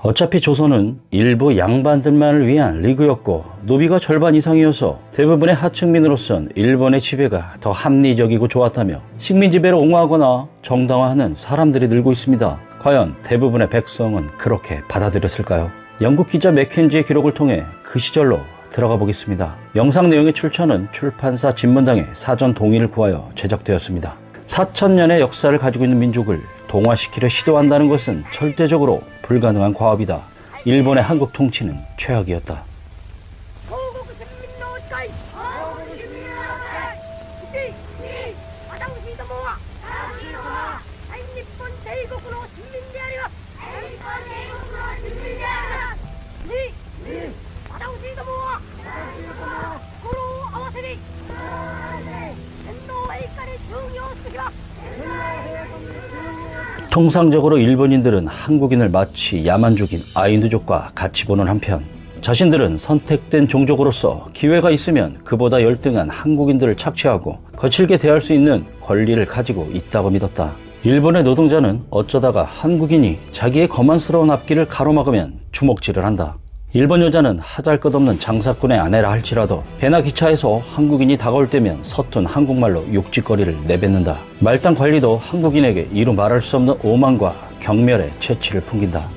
어차피 조선은 일부 양반들만을 위한 리그였고 노비가 절반 이상이어서 대부분의 하층민으로선 일본의 지배가 더 합리적이고 좋았다며 식민 지배를 옹호하거나 정당화하는 사람들이 늘고 있습니다. 과연 대부분의 백성은 그렇게 받아들였을까요? 영국 기자 맥켄지의 기록을 통해 그 시절로 들어가 보겠습니다. 영상 내용의 출처는 출판사 진문당의 사전 동의를 구하여 제작되었습니다. 4천년의 역사를 가지고 있는 민족을 동화시키려 시도한다는 것은 절대적으로 불가능한 과업이다. 일본의 한국 통치는 최악이었다. 통상적으로 일본인들은 한국인을 마치 야만족인 아이누족과 같이 보는 한편 자신들은 선택된 종족으로서 기회가 있으면 그보다 열등한 한국인들을 착취하고 거칠게 대할 수 있는 권리를 가지고 있다고 믿었다. 일본의 노동자는 어쩌다가 한국인이 자기의 거만스러운 앞길을 가로막으면 주먹질을 한다. 일본 여자는 하잘것없는 장사꾼의 아내라 할지라도 배나 기차에서 한국인이 다가올 때면 서툰 한국말로 욕짓거리를 내뱉는다. 말단 관리도 한국인에게 이루 말할 수 없는 오만과 경멸의 채취를 풍긴다.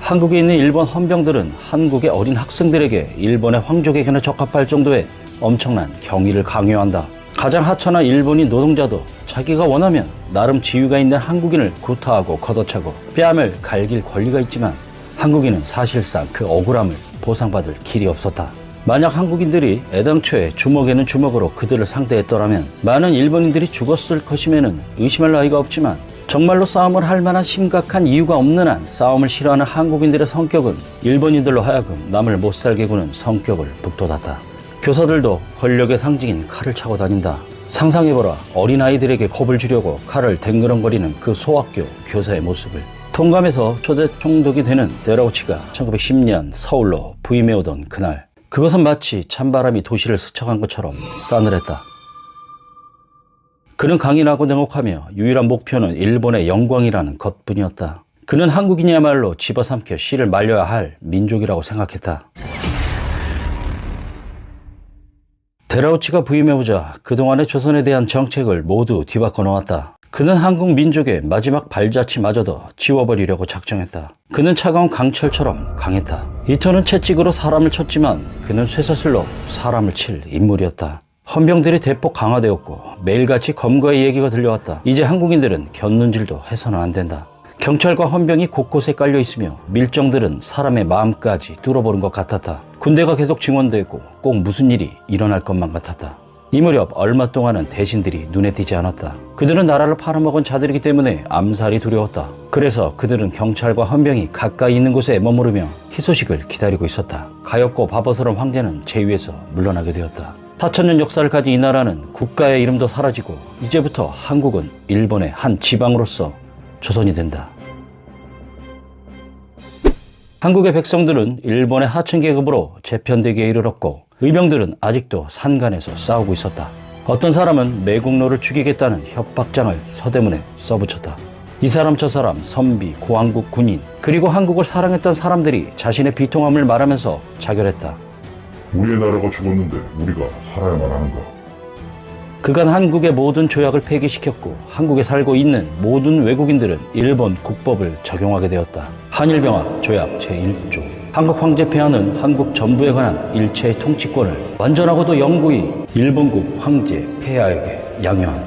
한국에 있는 일본 헌병들은 한국의 어린 학생들에게 일본의 황족에게나 적합할 정도의 엄청난 경의를 강요한다. 가장 하찮은 일본인 노동자도 자기가 원하면 나름 지위가 있는 한국인을 구타하고 걷어차고 뺨을 갈길 권리가 있지만 한국인은 사실상 그 억울함을 보상받을 길이 없었다. 만약 한국인들이 애당초에 주먹에는 주먹으로 그들을 상대했더라면 많은 일본인들이 죽었을 것임에는 의심할 나위가 없지만 정말로 싸움을 할 만한 심각한 이유가 없는 한 싸움을 싫어하는 한국인들의 성격은 일본인들로 하여금 남을 못 살게 구는 성격을 북돋았다. 교사들도 권력의 상징인 칼을 차고 다닌다. 상상해보라 어린아이들에게 겁을 주려고 칼을 댕그렁거리는 그 소학교 교사의 모습을 통감에서 초대 총독이 되는 데라우치가 1910년 서울로 부임해오던 그날 그것은 마치 찬바람이 도시를 스쳐간 것처럼 싸늘했다. 그는 강인하고 냉혹하며 유일한 목표는 일본의 영광이라는 것뿐이었다. 그는 한국인이야말로 집어삼켜 씨를 말려야 할 민족이라고 생각했다. 데라우치가 부임해보자 그동안의 조선에 대한 정책을 모두 뒤바꿔 놓았다. 그는 한국 민족의 마지막 발자취마저도 지워버리려고 작정했다. 그는 차가운 강철처럼 강했다. 이터는 채찍으로 사람을 쳤지만 그는 쇠사슬로 사람을 칠 인물이었다. 헌병들이 대폭 강화되었고 매일같이 검거의 얘기가 들려왔다. 이제 한국인들은 곁눈질도 해서는 안 된다. 경찰과 헌병이 곳곳에 깔려 있으며 밀정들은 사람의 마음까지 뚫어보는 것 같았다. 군대가 계속 증원되고 꼭 무슨 일이 일어날 것만 같았다. 이 무렵 얼마 동안은 대신들이 눈에 띄지 않았다. 그들은 나라를 팔아먹은 자들이기 때문에 암살이 두려웠다. 그래서 그들은 경찰과 헌병이 가까이 있는 곳에 머무르며 희소식을 기다리고 있었다. 가엾고 바보스러운 황제는 제위에서 물러나게 되었다. 4천년 역사를 가진 이 나라는 국가의 이름도 사라지고 이제부터 한국은 일본의 한 지방으로서 조선이 된다. 한국의 백성들은 일본의 하층 계급으로 재편되기에 이르렀고 의병들은 아직도 산간에서 싸우고 있었다. 어떤 사람은 매국노를 죽이겠다는 협박장을 서대문에 써붙였다. 이 사람 저 사람 선비, 구한국 군인 그리고 한국을 사랑했던 사람들이 자신의 비통함을 말하면서 자결했다. 우리의 나라가 죽었는데 우리가 살아야만 하는가? 그간 한국의 모든 조약을 폐기시켰고 한국에 살고 있는 모든 외국인들은 일본 국법을 적용하게 되었다. 한일병합 조약 제1조 한국 황제 폐하는 한국 전부에 관한 일체의 통치권을 완전하고도 영구히 일본국 황제 폐하에게 양요한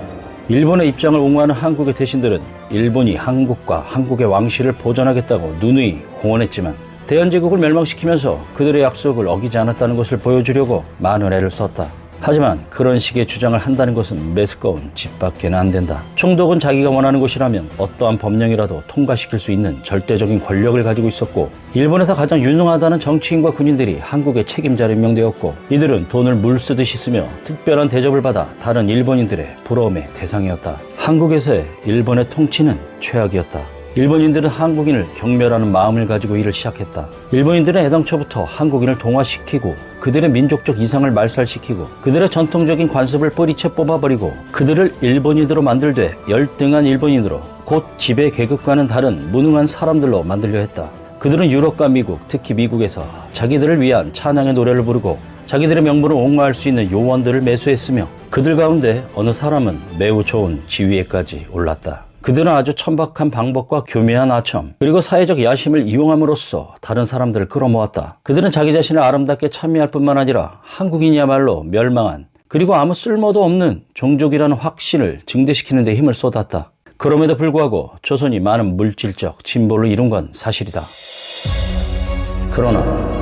일본의 입장을 옹호하는 한국의 대신들은 일본이 한국과 한국의 왕실을 보존하겠다고 누누이 공언했지만 대한제국을 멸망시키면서 그들의 약속을 어기지 않았다는 것을 보여주려고 많은 애를 썼다. 하지만 그런 식의 주장을 한다는 것은 매스꺼운 집 밖에는 안 된다. 총독은 자기가 원하는 곳이라면 어떠한 법령이라도 통과시킬 수 있는 절대적인 권력을 가지고 있었고 일본에서 가장 유능하다는 정치인과 군인들이 한국의 책임자로 임명되었고 이들은 돈을 물 쓰듯이 쓰며 특별한 대접을 받아 다른 일본인들의 부러움의 대상이었다. 한국에서의 일본의 통치는 최악이었다. 일본인들은 한국인을 경멸하는 마음을 가지고 일을 시작했다. 일본인들은 애당초부터 한국인을 동화시키고 그들의 민족적 이상을 말살시키고 그들의 전통적인 관습을 뿌리채 뽑아버리고 그들을 일본인으로 만들되 열등한 일본인으로 곧 지배 계급과는 다른 무능한 사람들로 만들려 했다. 그들은 유럽과 미국, 특히 미국에서 자기들을 위한 찬양의 노래를 부르고 자기들의 명분을 옹호할 수 있는 요원들을 매수했으며 그들 가운데 어느 사람은 매우 좋은 지위에까지 올랐다. 그들은 아주 천박한 방법과 교묘한 아첨, 그리고 사회적 야심을 이용함으로써 다른 사람들을 끌어모았다. 그들은 자기 자신을 아름답게 찬미할 뿐만 아니라 한국인이야말로 멸망한, 그리고 아무 쓸모도 없는 종족이라는 확신을 증대시키는 데 힘을 쏟았다. 그럼에도 불구하고 조선이 많은 물질적 진보를 이룬 건 사실이다. 그러나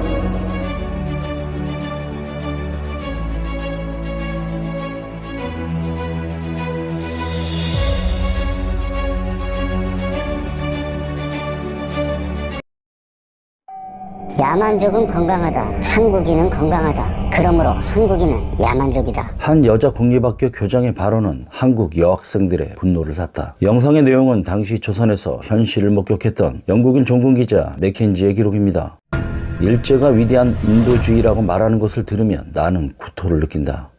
야만족은 건강하다. 한국인은 건강하다. 그러므로 한국인은 야만족이다. 한 여자 공립학교 교장의 발언은 한국 여학생들의 분노를 샀다. 영상의 내용은 당시 조선에서 현실을 목격했던 영국인 종군 기자 맥켄지의 기록입니다. 일제가 위대한 인도주의라고 말하는 것을 들으면 나는 구토를 느낀다.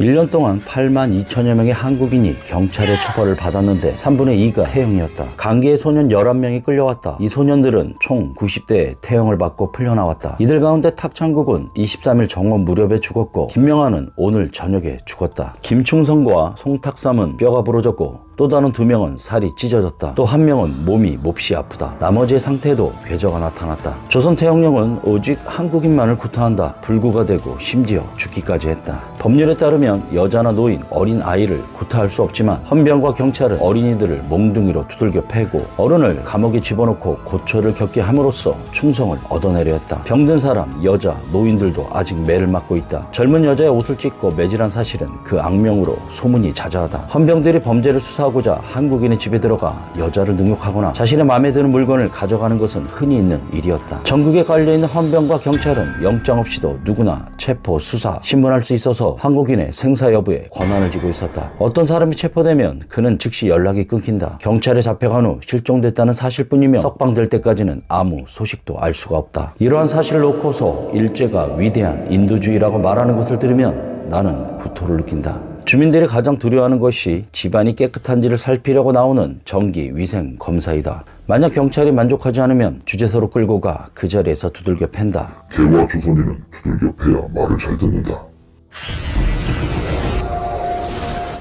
1년 동안 8만 2천여 명의 한국인이 경찰의 처벌을 받았는데 3분의 2가 태형이었다. 강계의 소년 11명이 끌려왔다. 이 소년들은 총 90대의 태형을 받고 풀려나왔다. 이들 가운데 탁창국은 23일 정원 무렵에 죽었고 김명환은 오늘 저녁에 죽었다. 김충성과 송탁삼은 뼈가 부러졌고 또 다른 두 명은 살이 찢어졌다. 또 한 명은 몸이 몹시 아프다. 나머지의 상태에도 궤저가 나타났다. 조선 태형령은 오직 한국인만을 구타한다. 불구가 되고 심지어 죽기까지 했다. 법률에 따르면 여자나 노인, 어린 아이를 구타할 수 없지만 헌병과 경찰은 어린이들을 몽둥이로 두들겨 패고 어른을 감옥에 집어넣고 고초를 겪게 함으로써 충성을 얻어내려 했다. 병든 사람, 여자, 노인들도 아직 매를 맞고 있다. 젊은 여자의 옷을 찢고 매질한 사실은 그 악명으로 소문이 자자하다. 헌병들이 범죄를 수사하고 자 한국인의 집에 들어가 여자를 능욕하거나 자신의 마음에 드는 물건을 가져가는 것은 흔히 있는 일이었다. 전국에 깔려있는 헌병과 경찰은 영장 없이도 누구나 체포, 수사, 신문할 수 있어서 한국인의 생사 여부에 권한을 쥐고 있었다. 어떤 사람이 체포되면 그는 즉시 연락이 끊긴다. 경찰에 잡혀간 후 실종됐다는 사실뿐이며 석방될 때까지는 아무 소식도 알 수가 없다. 이러한 사실을 놓고서 일제가 위대한 인도주의라고 말하는 것을 들으면 나는 구토를 느낀다. 주민들이 가장 두려워하는 것이 집안이 깨끗한지를 살피려고 나오는 정기 위생 검사이다. 만약 경찰이 만족하지 않으면 주재소로 끌고 가 그 자리에서 두들겨 팬다. 개와 조선인은 두들겨 패야 말을 잘 듣는다.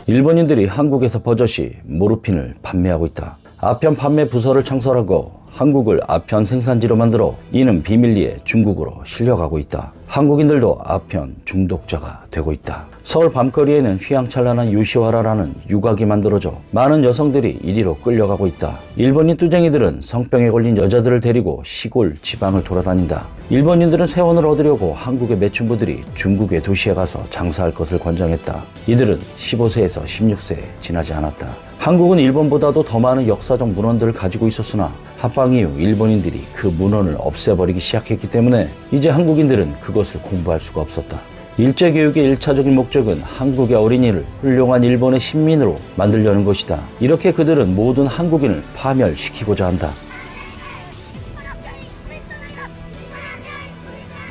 일본인들이 한국에서 버젓이 모르핀을 판매하고 있다. 아편 판매 부서를 창설하고 한국을 아편 생산지로 만들어 이는 비밀리에 중국으로 실려가고 있다. 한국인들도 아편 중독자가 되고 있다. 서울 밤거리에는 휘황찬란한 요시와라라는 유곽이 만들어져 많은 여성들이 이리로 끌려가고 있다. 일본인 뚜쟁이들은 성병에 걸린 여자들을 데리고 시골 지방을 돌아다닌다. 일본인들은 세원을 얻으려고 한국의 매춘부들이 중국의 도시에 가서 장사할 것을 권장했다. 이들은 15세에서 16세에 지나지 않았다. 한국은 일본보다도 더 많은 역사적 문헌들을 가지고 있었으나 합방 이후 일본인들이 그 문헌을 없애버리기 시작했기 때문에 이제 한국인들은 그것을 공부할 수가 없었다. 일제교육의 일차적인 목적은 한국의 어린이를 훌륭한 일본의 신민으로 만들려는 것이다. 이렇게 그들은 모든 한국인을 파멸시키고자 한다.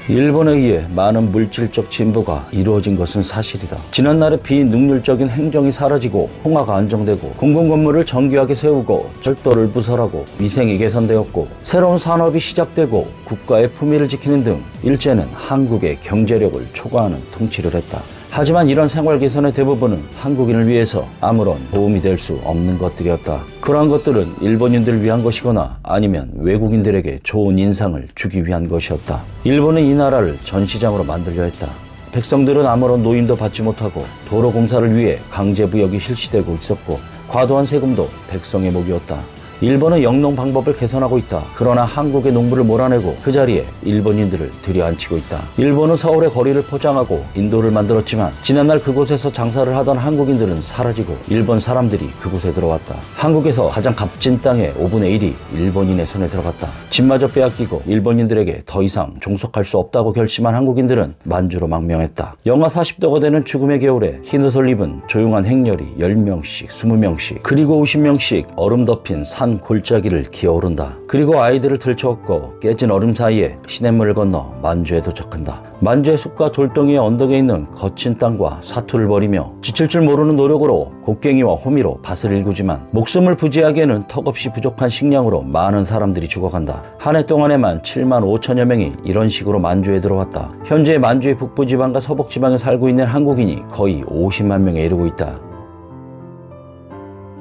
일본에 의해 많은 물질적 진보가 이루어진 것은 사실이다. 지난날의 비능률적인 행정이 사라지고 통화가 안정되고 공공 건물을 정교하게 세우고 절도를 부설하고 위생이 개선되었고 새로운 산업이 시작되고 국가의 품위를 지키는 등 일제는 한국의 경제력을 초과하는 통치를 했다. 하지만 이런 생활 개선의 대부분은 한국인을 위해서 아무런 도움이 될 수 없는 것들이었다. 그러한 것들은 일본인들을 위한 것이거나 아니면 외국인들에게 좋은 인상을 주기 위한 것이었다. 일본은 이 나라를 전시장으로 만들려 했다. 백성들은 아무런 노임도 받지 못하고 도로 공사를 위해 강제 부역이 실시되고 있었고 과도한 세금도 백성의 목이었다. 일본은 영농 방법을 개선하고 있다. 그러나 한국의 농부를 몰아내고 그 자리에 일본인들을 들여앉히고 있다. 일본은 서울의 거리를 포장하고 인도를 만들었지만 지난날 그곳에서 장사를 하던 한국인들은 사라지고 일본 사람들이 그곳에 들어왔다. 한국에서 가장 값진 땅의 5분의 1이 일본인의 손에 들어갔다. 집마저 빼앗기고 일본인들에게 더 이상 종속할 수 없다고 결심한 한국인들은 만주로 망명했다. 영하 40도가 되는 죽음의 겨울에 흰옷을 입은 조용한 행렬이 10명씩, 20명씩, 그리고 50명씩 얼음 덮인 산한 골짜기를 기어오른다. 그리고 아이들을 들쳐업고 깨진 얼음 사이에 시냇물을 건너 만주에 도착한다. 만주의 숲과 돌덩이의 언덕에 있는 거친 땅과 사투를 벌이며 지칠 줄 모르는 노력으로 곡괭이와 호미로 밭을 일구지만 목숨을 부지하기에는 턱없이 부족한 식량으로 많은 사람들이 죽어간다. 한 해 동안에만 7만 5천여 명이 이런 식으로 만주에 들어왔다. 현재 만주의 북부 지방과 서북 지방에 살고 있는 한국인이 거의 50만 명에 이르고 있다.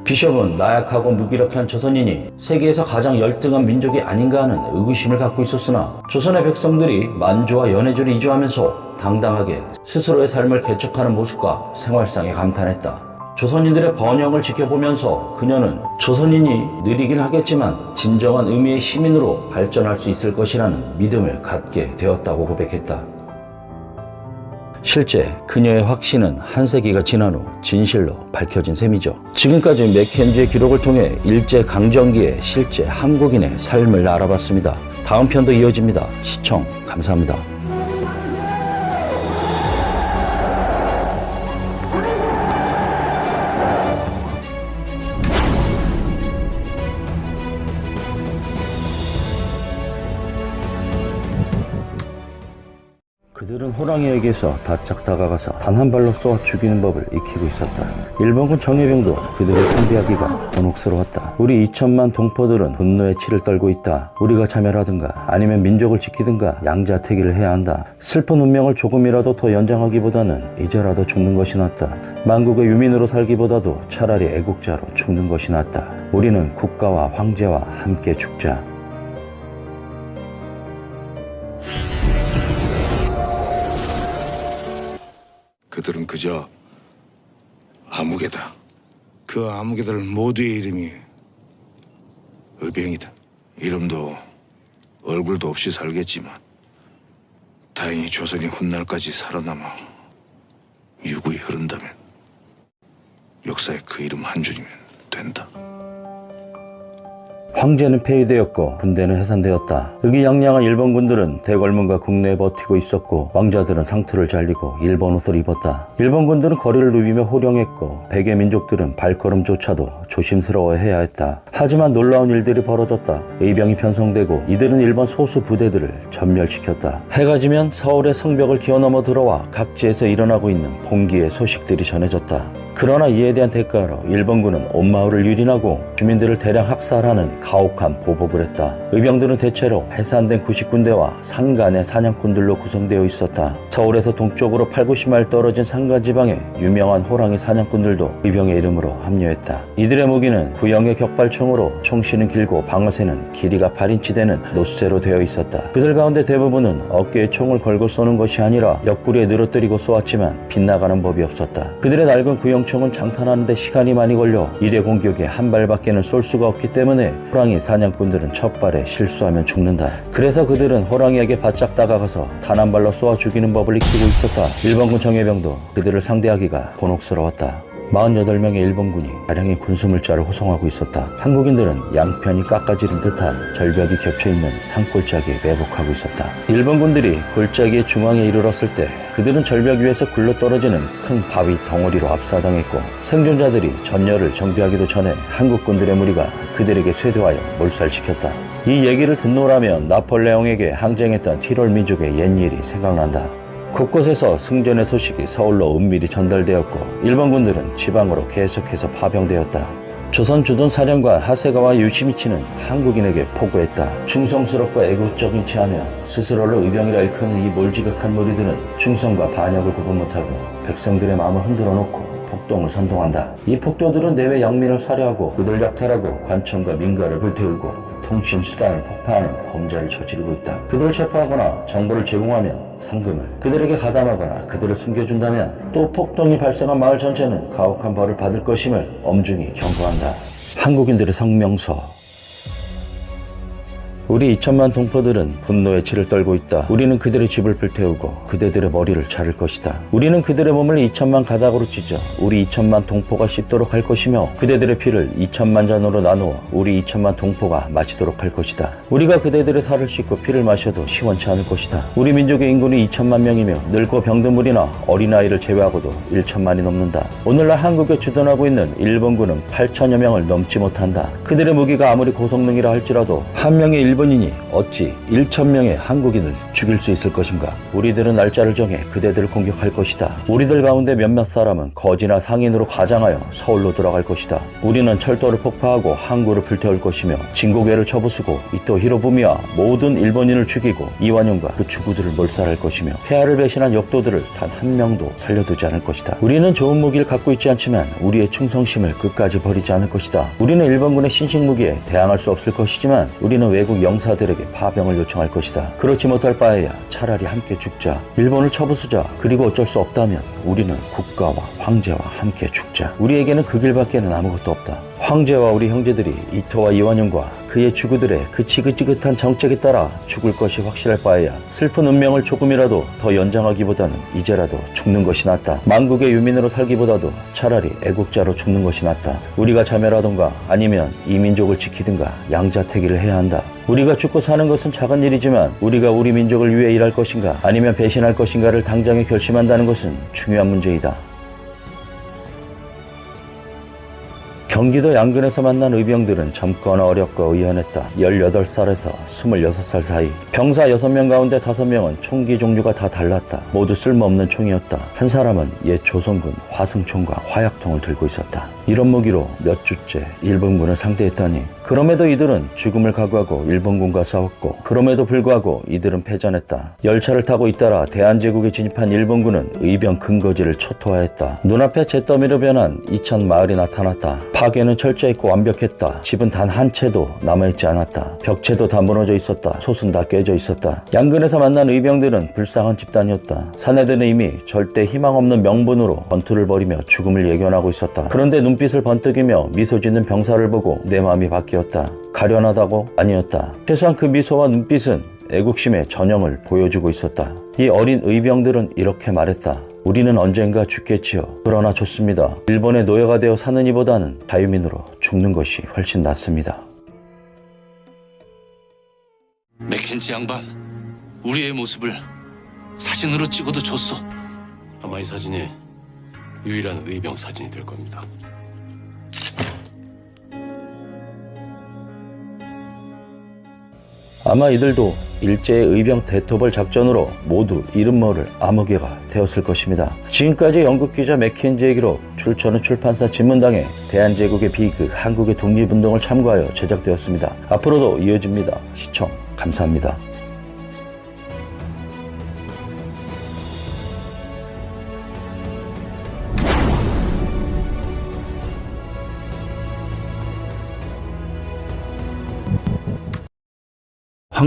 비숍은 나약하고 무기력한 조선인이 세계에서 가장 열등한 민족이 아닌가 하는 의구심을 갖고 있었으나 조선의 백성들이 만주와 연해주를 이주하면서 당당하게 스스로의 삶을 개척하는 모습과 생활상에 감탄했다. 조선인들의 번영을 지켜보면서 그녀는 조선인이 느리긴 하겠지만 진정한 의미의 시민으로 발전할 수 있을 것이라는 믿음을 갖게 되었다고 고백했다. 실제 그녀의 확신은 한 세기가 지난 후 진실로 밝혀진 셈이죠. 지금까지 맥켄지의 기록을 통해 일제 강점기의 실제 한국인의 삶을 알아봤습니다. 다음 편도 이어집니다. 시청 감사합니다. 호랑이에게서 바짝 다가가서 단 한 발로 쏘아 죽이는 법을 익히고 있었다. 일본군 정예병도 그들을 상대하기가 곤혹스러웠다. 우리 2천만 동포들은 분노의 치를 떨고 있다. 우리가 자멸하든가 아니면 민족을 지키든가 양자택일을 해야 한다. 슬픈 운명을 조금이라도 더 연장하기보다는 이제라도 죽는 것이 낫다. 만국의 유민으로 살기보다도 차라리 애국자로 죽는 것이 낫다. 우리는 국가와 황제와 함께 죽자. 그들은 그저 아무개다. 그 아무개들 모두의 이름이 의병이다. 이름도 얼굴도 없이 살겠지만 다행히 조선이 훗날까지 살아남아 유구히 흐른다면 역사의 그 이름 한 줄이면 된다. 황제는 폐위되었고 군대는 해산되었다. 의기양양한 일본군들은 대궐문과 국내에 버티고 있었고 왕자들은 상투를 잘리고 일본 옷을 입었다. 일본군들은 거리를 누비며 호령했고 백의 민족들은 발걸음조차도 조심스러워해야 했다. 하지만 놀라운 일들이 벌어졌다. 의병이 편성되고 이들은 일본 소수 부대들을 전멸시켰다. 해가 지면 서울의 성벽을 기어넘어 들어와 각지에서 일어나고 있는 봉기의 소식들이 전해졌다. 그러나 이에 대한 대가로 일본군은 온 마을을 유린하고 주민들을 대량 학살하는 가혹한 보복을 했다. 의병들은 대체로 해산된 구식군대와 상간의 사냥꾼들로 구성되어 있었다. 서울에서 동쪽으로 8, 90마일 떨어진 상간 지방에 유명한 호랑이 사냥꾼들도 의병의 이름으로 합류했다. 이들의 무기는 구형의 격발총으로 총씨는 길고 방어쇠는 길이가 8인치 되는 노쇠로 되어 있었다. 그들 가운데 대부분은 어깨에 총을 걸고 쏘는 것이 아니라 옆구리에 늘어뜨리고 쏘았지만 빗나가는 법이 없었다. 그들의 낡은 구형 총은 장탄하는데 시간이 많이 걸려 일회 공격에 한 발밖에는 쏠 수가 없기 때문에 호랑이 사냥꾼들은 첫 발에 실수하면 죽는다. 그래서 그들은 호랑이에게 바짝 다가가서 단 한 발로 쏘아 죽이는 법을 익히고 있었다. 일본군 정예병도 그들을 상대하기가 곤혹스러웠다. 48명의 일본군이 다량의 군수물자를 호송하고 있었다. 한국인들은 양편이 깎아지른 듯한 절벽이 겹쳐있는 산골짜기에 매복하고 있었다. 일본군들이 골짜기의 중앙에 이르렀을 때 그들은 절벽 위에서 굴러 떨어지는 큰 바위 덩어리로 압사당했고 생존자들이 전열을 정비하기도 전에 한국군들의 무리가 그들에게 쇄도하여 몰살시켰다. 이 얘기를 듣노라면 나폴레옹에게 항쟁했던 티롤 민족의 옛일이 생각난다. 곳곳에서 승전의 소식이 서울로 은밀히 전달되었고 일본군들은 지방으로 계속해서 파병되었다. 조선 주둔 사령관 하세가와 유시미치는 한국인에게 포고했다. 충성스럽고 애국적인 체하며 스스로를 의병이라 일컫는 이 몰지각한 무리들은 충성과 반역을 구분 못하고 백성들의 마음을 흔들어 놓고 폭동을 선동한다. 이 폭도들은 내외 양민을 살해하고 그들 약탈하고 관청과 민가를 불태우고 통신 수단을 폭파하는 범죄를 저지르고 있다. 그들을 체포하거나 정보를 제공하면 상금을, 그들에게 가담하거나 그들을 숨겨준다면 또 폭동이 발생한 마을 전체는 가혹한 벌을 받을 것임을 엄중히 경고한다. 한국인들의 성명서 우리 2천만 동포들은 분노의 치를 떨고 있다. 우리는 그들의 집을 불태우고 그대들의 머리를 자를 것이다. 우리는 그들의 몸을 2천만 가닥으로 찢어 우리 2천만 동포가 씹도록 할 것이며 그대들의 피를 2천만 잔으로 나누어 우리 2천만 동포가 마시도록 할 것이다. 우리가 그대들의 살을 씻고 피를 마셔도 시원치 않을 것이다. 우리 민족의 인구는 2천만 명이며 늙고 병든 무리나 어린아이를 제외하고도 1천만이 넘는다. 오늘날 한국에 주둔하고 있는 일본군은 8천여 명을 넘지 못한다. 그들의 무기가 아무리 고성능이라 할지라도 한 명의 일본 인이 어찌 1천 명의 한국인을 죽일 수 있을 것인가? 우리들은 날짜를 정해 그대들을 공격할 것이다. 우리들 가운데 몇몇 사람은 거지나 상인으로 가장하여 서울로 돌아갈 것이다. 우리는 철도를 폭파하고 항구를 불태울 것이며 진고개를 쳐부수고 이토 히로부미와 모든 일본인을 죽이고 이완용과 그 주구들을 몰살할 것이며 폐하를 배신한 역도들을 단 한 명도 살려두지 않을 것이다. 우리는 좋은 무기를 갖고 있지 않지만 우리의 충성심을 끝까지 버리지 않을 것이다. 우리는 일본군의 신식 무기에 대항할 수 없을 것이지만 우리는 외국 영사들에게 파병을 요청할 것이다. 그렇지 못할 바에야 차라리 함께 죽자. 일본을 쳐부수자. 그리고 어쩔 수 없다면 우리는 국가와 황제와 함께 죽자. 우리에게는 그 길밖에는 아무것도 없다. 황제와 우리 형제들이 이토와 이완용과 그의 주구들의 그 지긋지긋한 정책에 따라 죽을 것이 확실할 바에야 슬픈 운명을 조금이라도 더 연장하기보다는 이제라도 죽는 것이 낫다. 만국의 유민으로 살기보다도 차라리 애국자로 죽는 것이 낫다. 우리가 자멸하던가 아니면 이 민족을 지키든가 양자택일을 해야 한다. 우리가 죽고 사는 것은 작은 일이지만 우리가 우리 민족을 위해 일할 것인가 아니면 배신할 것인가를 당장에 결심한다는 것은 중요한 문제이다. 경기도 양근에서 만난 의병들은 젊거나 어렵고 의연했다. 18살에서 26살 사이. 병사 6명 가운데 5명은 총기 종류가 다 달랐다. 모두 쓸모없는 총이었다. 한 사람은 옛 조선군 화승총과 화약통을 들고 있었다. 이런 무기로 몇 주째 일본군을 상대했다니. 그럼에도 이들은 죽음을 각오하고 일본군과 싸웠고 그럼에도 불구하고 이들은 패전했다. 열차를 타고 잇따라 대한제국에 진입한 일본군은 의병 근거지를 초토화했다. 눈앞에 잿더미로 변한 이천 마을이 나타났다. 파괴는 철저했고 완벽했다. 집은 단 한 채도 남아있지 않았다. 벽체도 다 무너져 있었다. 솥은 다 깨져 있었다. 양근에서 만난 의병들은 불쌍한 집단이었다. 사내들은 이미 절대 희망 없는 명분으로 전투를 벌이며 죽음을 예견하고 있었다. 그런데 눈 빛을 번뜩이며 미소 짓는 병사를 보고 내 마음이 바뀌었다. 가련하다고? 아니었다. 최소한 그 미소와 눈빛은 애국심의 전형을 보여주고 있었다. 이 어린 의병들은 이렇게 말했다. 우리는 언젠가 죽겠지요. 그러나 좋습니다. 일본의 노예가 되어 사는 이보다는 자유민으로 죽는 것이 훨씬 낫습니다. 맥켄지 양반, 우리의 모습을 사진으로 찍어도 줬어. 아마 이 사진이 유일한 의병 사진이 될 겁니다. 아마 이들도 일제의 의병 대토벌 작전으로 모두 이름 모를 암흑개가 되었을 것입니다. 지금까지 영국 기자 맥켄지의 기록, 출처는 출판사 진문당의 대한제국의 비극, 한국의 독립운동을 참고하여 제작되었습니다. 앞으로도 이어집니다. 시청 감사합니다.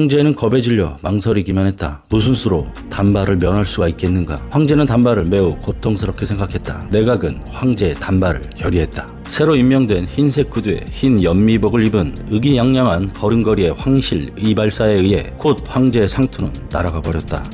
황제는 겁에 질려 망설이기만 했다. 무슨 수로 단발을 면할 수가 있겠는가? 황제는 단발을 매우 고통스럽게 생각했다. 내각은 황제의 단발을 결의했다. 새로 임명된 흰색 구두에 흰 연미복을 입은 의기양양한 걸음걸이의 황실 이발사에 의해 곧 황제의 상투는 날아가 버렸다.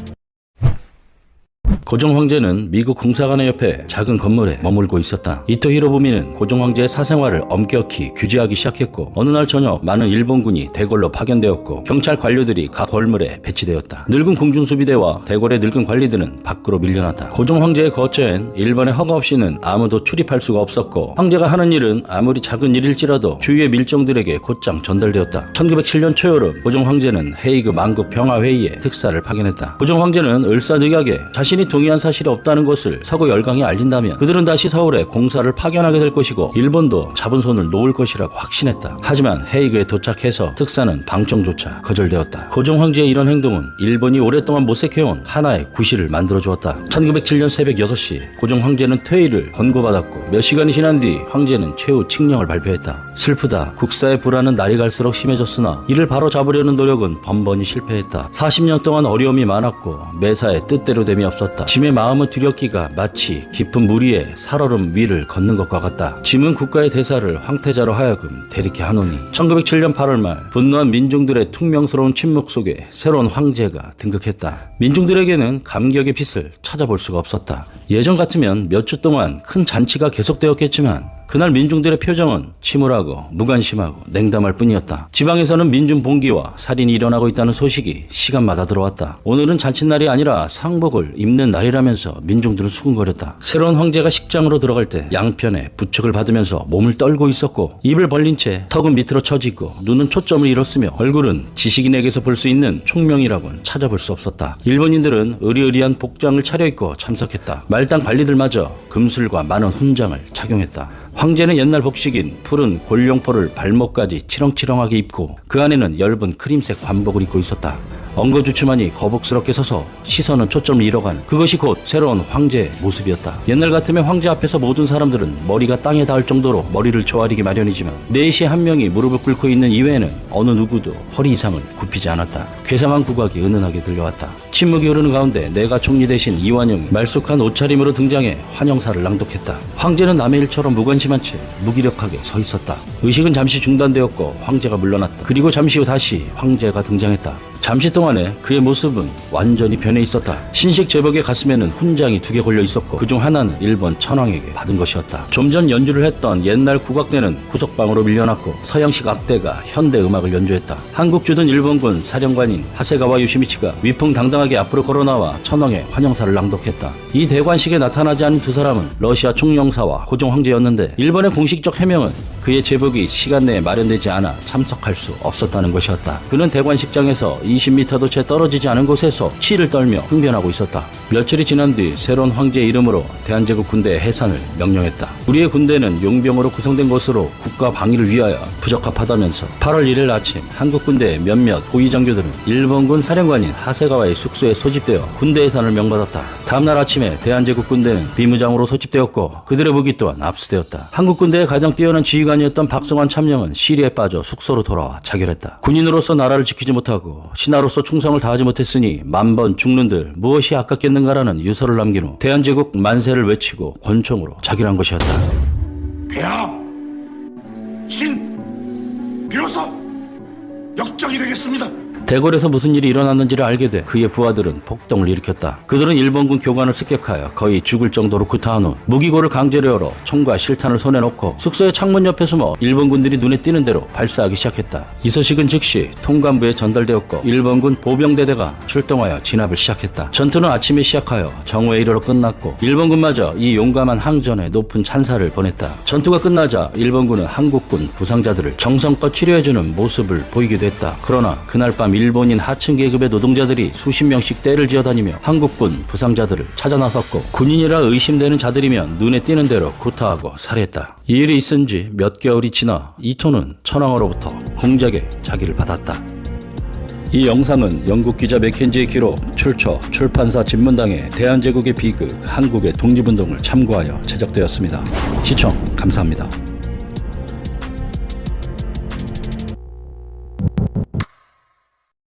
고종 황제는 미국 공사관의 옆에 작은 건물에 머물고 있었다. 이토 히로부미는 고종 황제의 사생활을 엄격히 규제하기 시작했고 어느 날 저녁 많은 일본군이 대궐로 파견되었고 경찰 관료들이 각 건물에 배치되었다. 늙은 공중수비대와 대궐의 늙은 관리들은 밖으로 밀려났다. 고종 황제의 거처엔 일본의 허가 없이는 아무도 출입할 수가 없었고 황제가 하는 일은 아무리 작은 일일지라도 주위의 밀정들에게 곧장 전달되었다. 1907년 초여름 고종 황제는 헤이그 만국 평화회의에 특사를 파견했다. 고종 황제는 을사늑약에 자신이 동의한 사실이 없다는 것을 서구 열강에 알린다면 그들은 다시 서울에 공사를 파견하게 될 것이고 일본도 잡은 손을 놓을 것이라고 확신했다. 하지만 헤이그에 도착해서 특사는 방청조차 거절되었다. 고종 황제의 이런 행동은 일본이 오랫동안 모색해온 하나의 구실을 만들어 주었다. 1907년 새벽 6시 고종 황제는 퇴위를 권고받았고 몇 시간이 지난 뒤 황제는 최후 칙령을 발표했다. 슬프다. 국사의 불안은 날이 갈수록 심해졌으나 이를 바로 잡으려는 노력은 번번이 실패했다. 40년 동안 어려움이 많았고 매사에 뜻대로 됨이 없었다. 짐의 마음을 들였기가 마치 깊은 물 위에 살얼음 위를 걷는 것과 같다. 짐은 국가의 대사를 황태자로 하여금 대리케 하노니 1907년 8월 말 분노한 민중들의 퉁명스러운 침묵 속에 새로운 황제가 등극했다. 민중들에게는 감격의 빛을 찾아볼 수가 없었다. 예전 같으면 몇 주 동안 큰 잔치가 계속되었겠지만 그날 민중들의 표정은 침울하고 무관심하고 냉담할 뿐이었다. 지방에서는 민중 봉기와 살인이 일어나고 있다는 소식이 시간마다 들어왔다. 오늘은 잔칫날이 아니라 상복을 입는 날이라면서 민중들은 수군거렸다. 새로운 황제가 식장으로 들어갈 때 양편에 부축을 받으면서 몸을 떨고 있었고 입을 벌린 채 턱은 밑으로 처지고 눈은 초점을 잃었으며 얼굴은 지식인에게서 볼 수 있는 총명이라고는 찾아볼 수 없었다. 일본인들은 의리의리한 복장을 차려입고 참석했다. 말단 관리들마저 금술과 많은 훈장을 착용했다. 황제는 옛날 복식인 푸른 골룡포를 발목까지 치렁치렁하게 입고 그 안에는 엷은 크림색 관복을 입고 있었다. 엉거주춤하니 거북스럽게 서서 시선은 초점을 잃어간 그것이 곧 새로운 황제의 모습이었다. 옛날 같으면 황제 앞에서 모든 사람들은 머리가 땅에 닿을 정도로 머리를 조아리기 마련이지만 넷이 한 명이 무릎을 꿇고 있는 이외에는 어느 누구도 허리 이상을 굽히지 않았다. 괴상한 국악이 은은하게 들려왔다. 침묵이 흐르는 가운데 내가 총리 대신 이완용이 말쑥한 옷차림으로 등장해 환영사를 낭독했다. 황제는 남의 일처럼 무관심한 채 무기력하게 서 있었다. 의식은 잠시 중단되었고 황제가 물러났다. 그리고 잠시 후 다시 황제가 등장했다. 잠시 동안에 그의 모습은 완전히 변해 있었다. 신식 제복의 가슴에는 훈장이 두 개 걸려 있었고 그중 하나는 일본 천황에게 받은 것이었다. 좀 전 연주를 했던 옛날 국악대는 구석방으로 밀려났고 서양식 악대가 현대 음악을 연주했다. 한국 주둔 일본군 사령관인 하세가와 유시미치가 위풍당당하게 앞으로 걸어나와 천황의 환영사를 낭독했다. 이 대관식에 나타나지 않은 두 사람은 러시아 총영사와 고종 황제였는데 일본의 공식적 해명은 그의 제복이 시간 내에 마련되지 않아 참석할 수 없었다는 것이었다. 그는 대관식장에서 20m도 채 떨어지지 않은 곳에서 치를 떨며 흥변하고 있었다. 며칠이 지난 뒤 새로운 황제의 이름으로 대한제국 군대의 해산을 명령했다. 우리의 군대는 용병으로 구성된 것으로 국가 방위를 위하여 부적합하다면서 8월 1일 아침 한국 군대의 몇몇 고위 장교들은 일본군 사령관인 하세가와의 숙소에 소집되어 군대 해산을 명받았다. 다음날 아침에 대한제국 군대는 비무장으로 소집되었고 그들의 무기 또한 압수되었다. 한국 군대의 가장 뛰어난 지휘관이었던 박성환 참령은 시리에 빠져 숙소로 돌아와 자결했다. 군인으로서 나라를 지키지 못하고 신하로서 충성을 다하지 못했으니 만번 죽는들 무엇이 아깝겠는가라는 유서를 남긴 후 대한제국 만세를 외치고 권총으로 자결한 것이었다. 폐하 신 비로소 역적이 되겠습니다. 대궐에서 무슨 일이 일어났는지를 알게 돼 그의 부하들은 폭동을 일으켰다. 그들은 일본군 교관을 습격하여 거의 죽을 정도로 구타한 후 무기고를 강제로 열어 총과 실탄을 손에 넣고 숙소의 창문 옆에 숨어 일본군들이 눈에 띄는 대로 발사하기 시작했다. 이 소식은 즉시 통감부에 전달되었고 일본군 보병대대가 출동하여 진압을 시작했다. 전투는 아침에 시작하여 정오에 이르러 끝났고 일본군마저 이 용감한 항전에 높은 찬사를 보냈다. 전투가 끝나자 일본군은 한국군 부상자들을 정성껏 치료해주는 모습을 보이기도 했다. 그러나 그날 밤 일본인 하층 계급의 노동자들이 수십 명씩 떼를 지어 다니며 한국군 부상자들을 찾아 나섰고 군인이라 의심되는 자들이면 눈에 띄는 대로 구타하고 살해했다. 이 일이 있은 지 몇 개월이 지나 이토는 천황으로부터 공작의 자기를 받았다. 이 영상은 영국 기자 맥켄지의 기록, 출처, 출판사 집문당의 대한제국의 비극, 한국의 독립운동을 참고하여 제작되었습니다. 시청 감사합니다.